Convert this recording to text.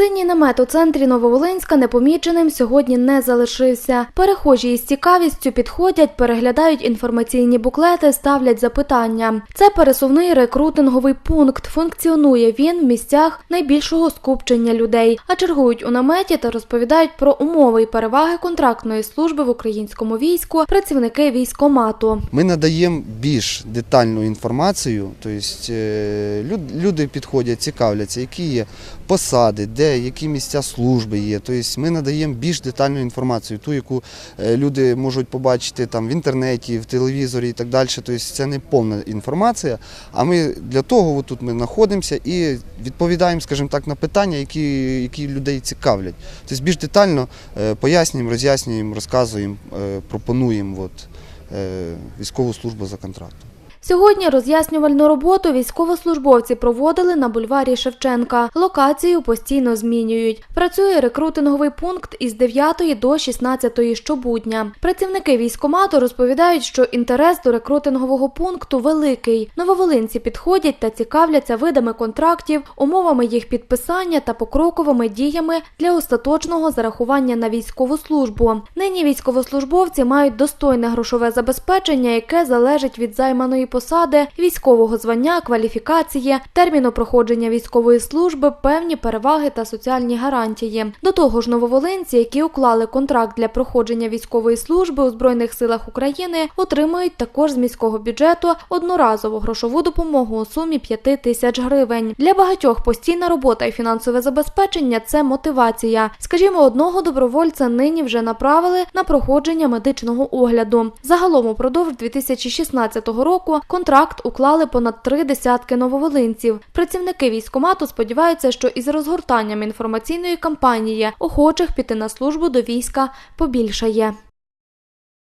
Синій намет у центрі Нововолинська непоміченим сьогодні не залишився. Перехожі із цікавістю підходять, переглядають інформаційні буклети, ставлять запитання. Це пересувний рекрутинговий пункт. Функціонує він в місцях найбільшого скупчення людей, а чергують у наметі та розповідають про умови і переваги контрактної служби в українському війську працівники військомату. Ми надаємо більш детальну інформацію, тобто люди підходять, цікавляться, які є посади, де які місця служби є. Тобто ми надаємо більш детальну інформацію, ту, яку е, люди можуть побачити там в інтернеті, в телевізорі і так далі. Тобто це не повна інформація. А ми для того тут ми знаходимося і відповідаємо, скажімо так, на питання, які, які людей цікавлять. Тобто більш детально е, пояснюємо, роз'яснюємо, розказуємо, е, пропонуємо от, військову службу за контрактом. Сьогодні роз'яснювальну роботу військовослужбовці проводили на бульварі Шевченка. Локацію постійно змінюють. Працює рекрутинговий пункт із 9 до 16 щобудня. Працівники військомату розповідають, що інтерес до рекрутингового пункту великий. Нововолинці підходять та цікавляться видами контрактів, умовами їх підписання та покроковими діями для остаточного зарахування на військову службу. Нині військовослужбовці мають достойне грошове забезпечення, яке залежить від займаної посади, військового звання, кваліфікації, терміну проходження військової служби, певні переваги та соціальні гарантії. До того ж, нововолинці, які уклали контракт для проходження військової служби у збройних силах України, отримують також з міського бюджету одноразову грошову допомогу у сумі 5 тисяч гривень. Для багатьох постійна робота і фінансове забезпечення це мотивація. Скажімо, одного добровольця нині вже направили на проходження медичного огляду. Загалом упродовж 2016 року контракт уклали понад три десятки нововолинців. Працівники військомату сподіваються, що із розгортанням інформаційної кампанії охочих піти на службу до війська побільшає.